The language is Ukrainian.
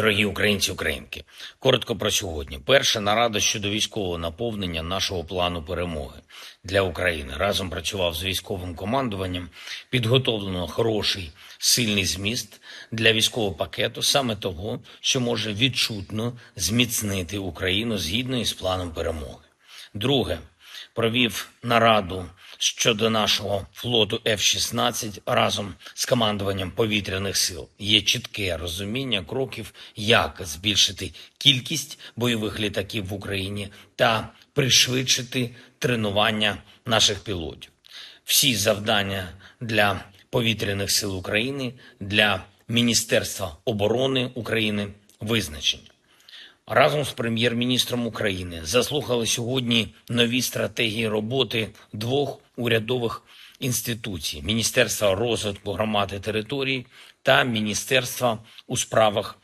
Дорогі українці, українки, коротко про сьогодні. Перша нарада щодо військового наповнення нашого плану перемоги для України. Разом працював з військовим командуванням. Підготовлено хороший сильний зміст для військового пакету, саме того, що може відчутно зміцнити Україну згідно із планом перемоги. Друге, провів нараду щодо нашого флоту F-16 разом з командуванням повітряних сил. Є чітке розуміння кроків, як збільшити кількість бойових літаків в Україні та пришвидшити тренування наших пілотів. Всі завдання для повітряних сил України, для Міністерства оборони України визначені. Разом з прем'єр-міністром України заслухали сьогодні нові стратегії роботи двох урядових інституцій: Міністерства розвитку громади територій та Міністерства у справах